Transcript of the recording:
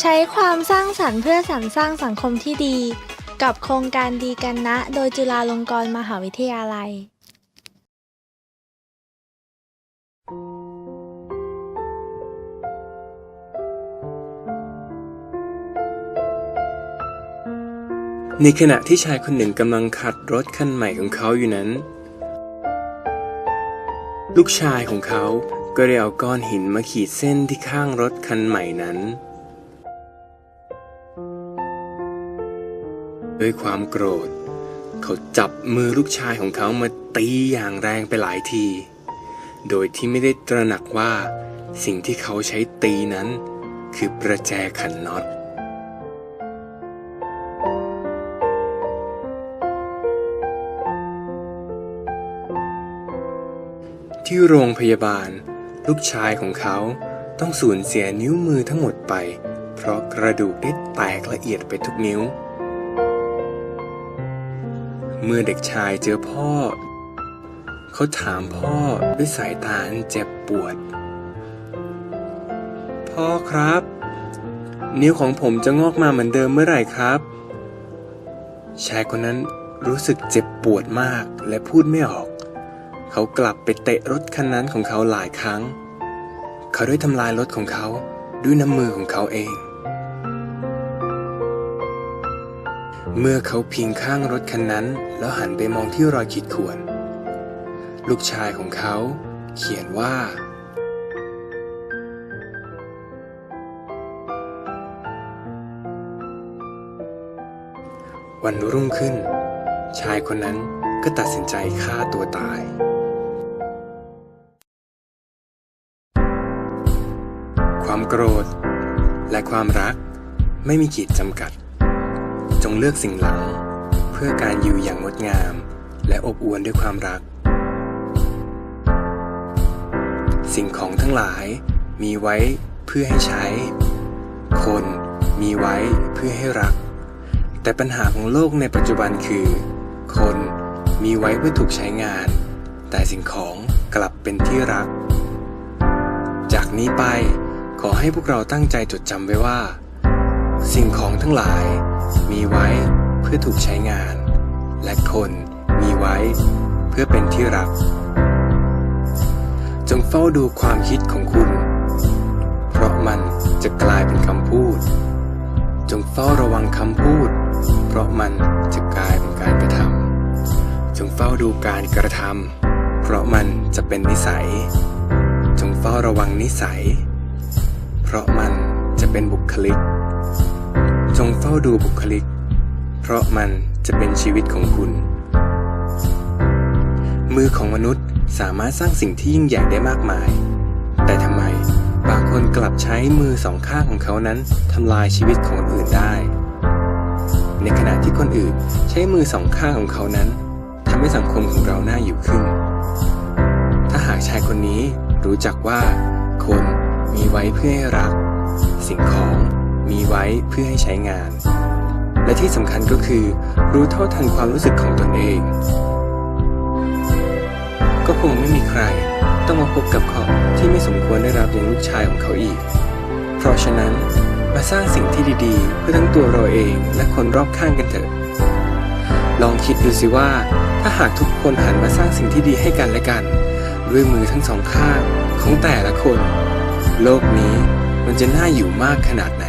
ใช้ความสร้างสรรค์เพื่อสรรสร้างสังคมที่ดี กับโครงการดีกันนะ โดยจุฬาลงกรณ์มหาวิทยาลัย ในขณะที่ชายคนหนึ่งกำลังขัดรถคันใหม่ของเขาอยู่นั้น ลูกชายของเขาก็ได้เอาก้อนหินมาขีดเส้นที่ข้างรถคันใหม่นั้น ด้วยความโกรธ เขาจับมือลูกชายของเขามาตีอย่างแรงไปหลายที โดยที่ไม่ได้ตระหนักว่าสิ่งที่เขาใช้ตีนั้น คือประแจขันน็อตที่โรงพยาบาล ลูกชายของเขาต้องสูญเสียนิ้วมือทั้งหมดไป เพราะกระดูกได้แตกละเอียดไปทุกนิ้ว เมื่อเด็กชายเจอพ่อ เขาถามพ่อด้วยสายตาอันเจ็บปวด พ่อครับ นิ้วของผมจะงอกมาเหมือนเดิมเมื่อไหร่ครับ ชายคนนั้นรู้สึกเจ็บปวดมากและพูดไม่ออก เขากลับไปเตะรถคันนั้นของเขาหลายครั้ง เขาได้ทำลายรถของเขาด้วยน้ำมือของเขาเอง เมื่อเขาพิงข้างรถคันนั้น แล้วหันไปมองที่รอยขีดข่วน ลูกชายของเขาเขียนว่า วันรุ่งขึ้น ชายคนนั้นก็ตัดสินใจฆ่าตัวตายความโกรธ และความรักไม่มีขีดจำกัด จงเลือกสิ่งหลังเพื่อการอยู่อย่างงดงาม และอบอวลด้วยความรัก สิ่งของทั้งหลายมีไว้เพื่อให้ใช้ คนมีไว้เพื่อให้รัก แต่ปัญหาของโลกในปัจจุบันคือ คนมีไว้เพื่อถูกใช้งาน แต่สิ่งของกลับเป็นที่รัก จากนี้ไปขอให้พวกเราตั้งใจจดจำไว้ว่า สิ่งของทั้งหลาย มีไว้เพื่อถูกใช้งาน และคนมีไว้เพื่อเป็นที่รัก จงเฝ้าดูความคิดของคุณ เพราะมันจะกลายเป็นคำพูด จงเฝ้าระวังคำพูด เพราะมันจะกลายเป็นการกระทำจงเฝ้าดูการกระทำเพราะมันจะเป็นนิสัย จงเฝ้าระวังนิสัย เพราะมันจะเป็นบุคลิก จงเฝ้าดูบุคลิก เพราะมันจะเป็นชีวิตของคุณ มือของมนุษย์สามารถสร้างสิ่งที่ยิ่งใหญ่ได้มากมาย แต่ทำไมบางคนกลับใช้มือสองข้างของเขานั้นทำลายชีวิตของคนอื่นได้ ในขณะที่คนอื่นใช้มือสองข้างของเขานั้นทำให้สังคมของเราน่าอยู่ขึ้น ถ้าหากชายคนนี้รู้จักว่า คนมีไว้เพื่อให้รัก สิ่งของ มีไว้เพื่อให้ใช้งาน และที่สำคัญก็คือ รู้เท่าทันความรู้สึกของตนเอง ก็คงไม่มีใครต้องมาพบกับเคราที่ไม่สมควรได้รับอย่างลูกชายของเขาอีก เพราะฉะนั้นมาสร้างสิ่งที่ดีๆ เพื่อทั้งตัวเราเองและคนรอบข้างกันเถอะ ลองคิดดูสิว่าถ้าหากทุกคนหันมาสร้างสิ่งที่ดีให้กันและกัน ด้วยมือทั้งสองข้างของแต่ละคน โลกนี้มันจะน่าอยู่มากขนาดไหน